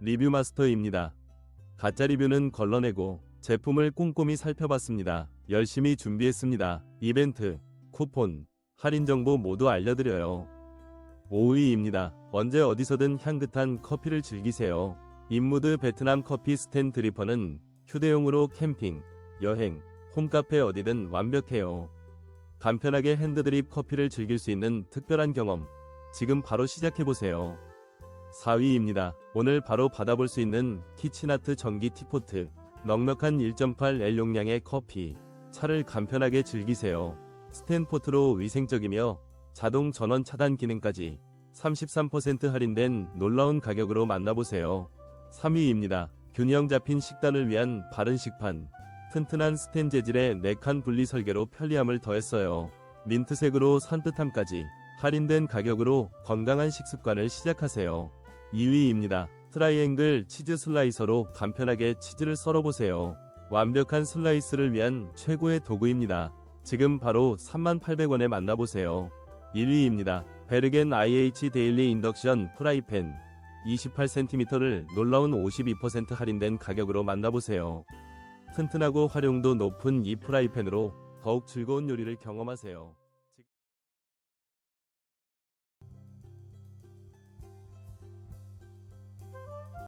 리뷰 마스터입니다. 가짜 리뷰는 걸러내고 제품을 꼼꼼히 살펴봤습니다. 열심히 준비했습니다. 이벤트, 쿠폰, 할인 정보 모두 알려드려요. 5위입니다. 언제 어디서든 향긋한 커피를 즐기세요. 인무드 베트남 커피 스탠 드리퍼는 휴대용으로 캠핑, 여행, 홈카페 어디든 완벽해요. 간편하게 핸드드립 커피를 즐길 수 있는 특별한 경험. 지금 바로 시작해보세요. 4위입니다. 오늘 바로 받아볼 수 있는 키치나트 전기 티포트. 넉넉한 1.8L 용량의 커피. 차를 간편하게 즐기세요. 스탠포트로 위생적이며 자동 전원 차단 기능까지 33% 할인된 놀라운 가격으로 만나보세요. 3위입니다. 균형 잡힌 식단을 위한 바른 식판. 튼튼한 스텐 재질의 4칸 분리 설계로 편리함을 더했어요. 민트색으로 산뜻함까지 할인된 가격으로 건강한 식습관을 시작하세요. 2위입니다. 트라이앵글 치즈 슬라이서로 간편하게 치즈를 썰어보세요. 완벽한 슬라이스를 위한 최고의 도구입니다. 지금 바로 38,000원에 만나보세요. 1위입니다. 베르겐 IH 데일리 인덕션 프라이팬 28cm를 놀라운 52% 할인된 가격으로 만나보세요. 튼튼하고 활용도 높은 이 프라이팬으로 더욱 즐거운 요리를 경험하세요.